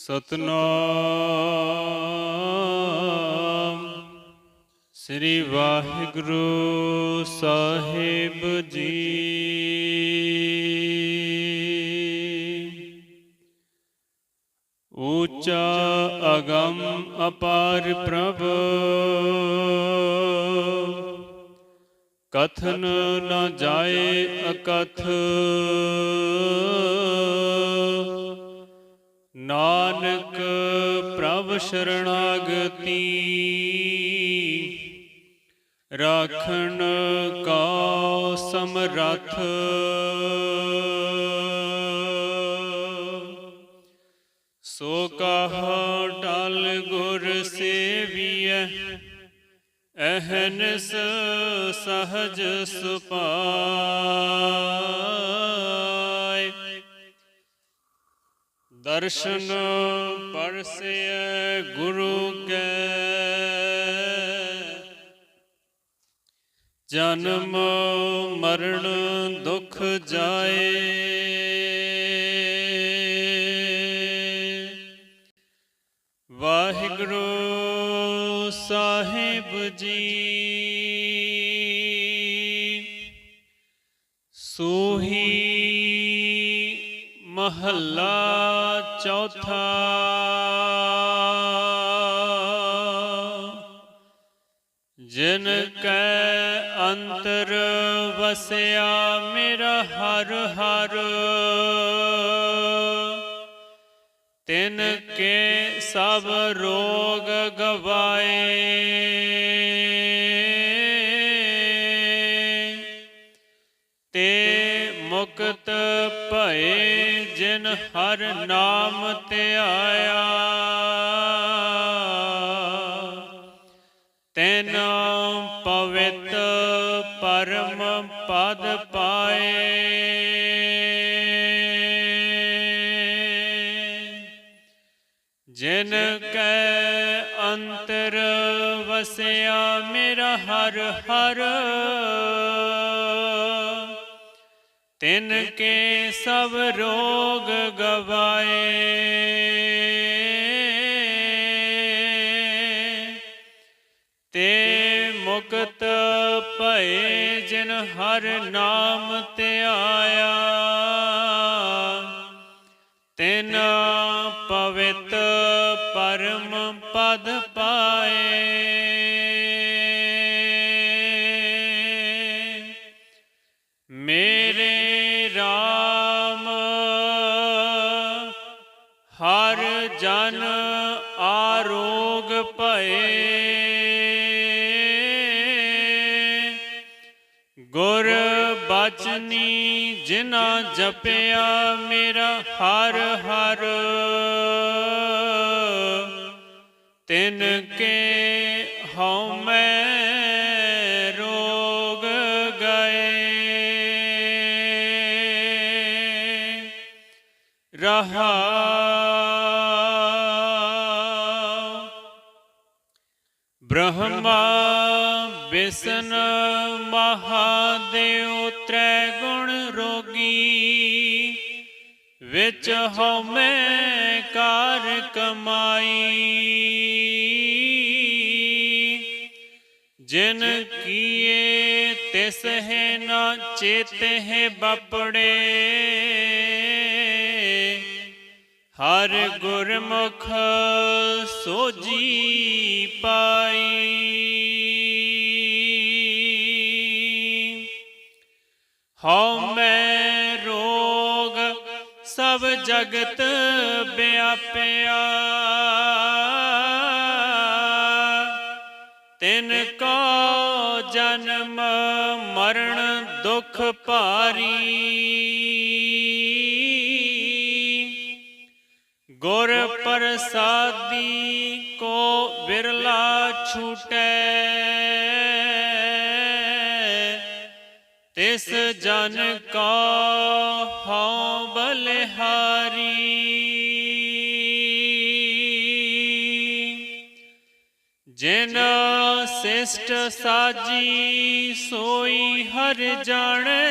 ਸਤਨਾਮ। ਸ੍ਰੀ ਵਾਹਿਗੁਰੂ ਸਾਹਿਬ ਜੀ। ਊਚਾ ਅਗੰਮ ਅਪਾਰ ਪ੍ਰਭ। ਕਥਨ ਨ ਜਾਏ ਅਕਥ। ਨਾਨਕ ਪ੍ਰਭ ਸ਼ਰਣਾਗਤੀ। ਰਾਖਣ ਕਾ ਸਮਰਥ। ਸੋ ਕਹਾ ਟਲ ਗੁਰ ਸੇਵੀਐ। ਅਹਨਸ ਸਹਜ ਸੁਪਾਇ। ਦਰਸ਼ਨ ਪਰਸੈ ਗੁਰੂ ਕੈ। ਜਨਮ ਮਰਨ ਦੁਖ ਜਾਏ। ਵਾਹਿਗੁਰੂ ਸਾਹਿਬ ਜੀ। ਸੋਹੀ ਮਹੱਲਾ ਚੌਥਾ। ਜਿਨ ਕੈ ਅੰਤਰ ਵਸਿਆ, ਮੇਰਾ ਹਰ ਹਰ। ਤਿਨ ਕੇ ਸਭ ਰੋਗ ਗਵਾਏ। ਤੇ ਮੁਕਤ ਭਏ ਹਰ ਨਾਮ ਧਿਆਇਆ ਤੈਨ ਪਵਿੱਤ ਪਰਮ ਪਦ ਪਾਏ। ਜਿਨ ਕੈ ਅੰਤਰ ਵਸਿਆ ਮੇਰਾ ਹਰ ਹਰ ਤਿਨ ਕੇ ਸਭ ਰੋਗ ਗਵਾਏ। ਤੇ ਮੁਕਤ ਭਏ ਜਿਨ ਹਰ ਨਾਮ ਧਿਆਇਆ ਤਿਨ ਪਵਿੱਤ ਪਰਮ ਪਦ ਪਾਏ। ਹਰ ਜਨ ਆਰੋਗ ਭਏ। ਗੁਰ ਬਚਨੀ ਜਿਨਾ ਜਪਿਆ ਮੇਰਾ ਹਰ ਹਰ। ਤਿਨ ਕੇ ਹਉ ਮੈਂ ਰੋਗ ਗਏ। ਰਹਾ ਬ੍ਰਹਮਾ ਵਿਸ਼ਨ ਮਹਾਦੇਵ ਤ੍ਰੈ ਗੁਣ ਰੋਗੀ, ਵਿੱਚ ਹਉਮੈ ਕਾਰ ਕਮਾਈ। ਜਿਨ ਕੀਏ ਤਿਸ ਹੈ ਨਾ ਚੇਤੇ ਬਪੜੇ ਹਰ ਗੁਰਮੁਖ ਸੋਜੀ ਪਾਈ। ਹਉ ਮੈਂ ਰੋਗ ਸਭ ਜਗਤ ਵਿਆਪਿਆ। ਤਿਨ ਕੋ ਜਨਮ ਮਰਨ ਦੁਖ ਭਾਰੀ। ਗੁਰ ਪ੍ਰਸਾਦੀ ਕੋ ਵਿਰਲਾ ਛੂਟੈ। ਤਿਸ ਜਨ ਕਾ ਹਉ ਬਲਿਹਾਰੀ। ਜਿਨ ਸਿਸ਼ਟ ਸਾਜੀ ਸੋਈ ਹਰ ਜਾਣੈ।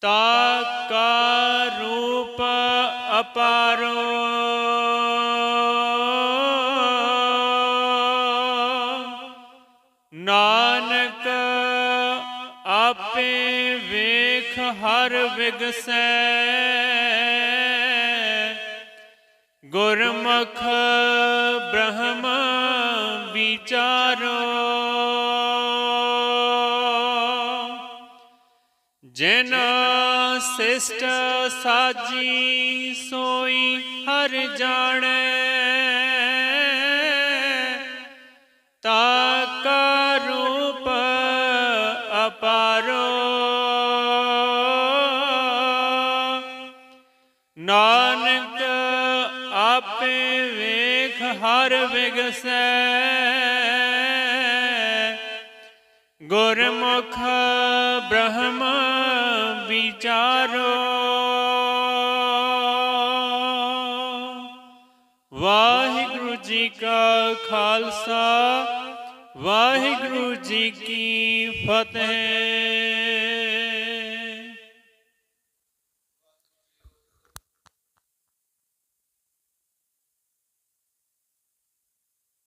ਤਾ ਕਾ ਅਪਾਰੋ ਨਾਨਕ ਆਪੇ ਵੇਖ ਹਰ ਵਿਗਸੈ। ਗੁਰਮੁਖ ਬ੍ਰਹਮ ਵਿਚਾਰੋ। ਜਿਨ ਸਿਸ਼ਟ ਸਾਜੀ ਸੋਈ ਹਰ ਜਾਣੈ, ਤਾ ਕਾ ਰੂਪ ਅਪਾਰੋ। ਨਾਨਕ ਆਪੇ ਵੇਖ, ਹਰ ਵਿਗਸੈ। ਗੁਰਮੁਖ ਬ੍ਰਹਮ ਵਿਚਾਰੋ। ਵਾਹਿਗੁਰੂ ਜੀ ਕਾ ਖਾਲਸਾ ਵਾਹਿਗੁਰੂ ਜੀ ਕੀ ਫਤਿਹ।